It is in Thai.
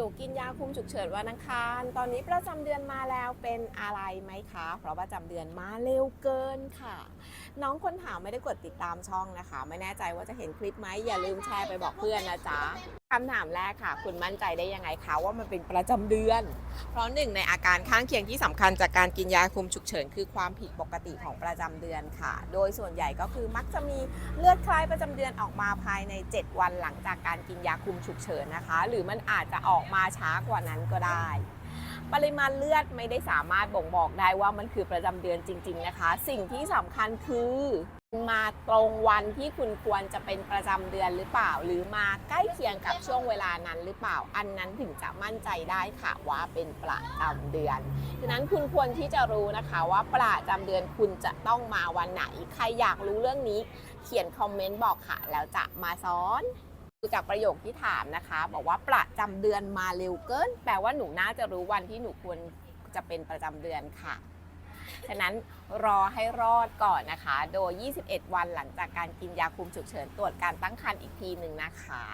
นูกินยาคุมฉุกเฉินวันอังคาร ตอนนี้ประจำเดือนมาแล้วเป็นอะไรไหมคะ เพราะประจำเดือนมาเร็วเกินค่ะ น้องคนถามไม่ได้กดติดตามช่องนะคะ ไม่แน่ใจว่าจะเห็นคลิปไหมอย่าลืมแชร์ไปบอกเพื่อนนะจ๊ะ คำถามแรกค่ะ คุณมั่นใจได้ยังไงคะว่ามันเป็นประจำเดือน เพราะหนึ่งในอาการข้างเคียงที่สำคัญจากการกินยาคุมฉุกเฉิน คือความผิดปกติของประจำเดือนค่ะ โดยส่วนใหญ่ก็คือมักจะมีเลือดคล้ายประจำเดือนออกมาภายใน 7 วันหลังจากการกินยาคุมฉุกเฉินนะคะ หรือมันอาจจะออกมาช้ากว่านั้นก็ได้ ปริมาณเลือดไม่ได้สามารถบ่งบอกได้ว่ามันคือประจำเดือนจริง ๆนะคะ สิ่งที่สำคัญคือมาตรงวันที่คุณควรจะเป็นประจำเดือนหรือเปล่า หรือมาใกล้เคียงกับช่วงเวลานั้นหรือเปล่า อันนั้นถึงจะมั่นใจได้ค่ะว่าเป็นประจำเดือนฉะนั้นคุณควรที่จะรู้นะคะว่าประจำเดือนคุณจะต้องมาวันไหน ใครอยากรู้เรื่องนี้ เขียนคอมเมนต์บอกค่ะ แล้วจะมาสอน จากประโยคที่ถามนะคะ บอกว่าประจำเดือนมาเร็วเกิน แปลว่าหนูน่าจะรู้วันที่หนูควรจะเป็นประจำเดือนค่ะ ฉะนั้นรอให้รอดก่อนนะคะ โดย 21 วันหลังจากการกินยาคุมฉุกเฉินตรวจการตั้งครรภ์อีกทีหนึ่งนะคะ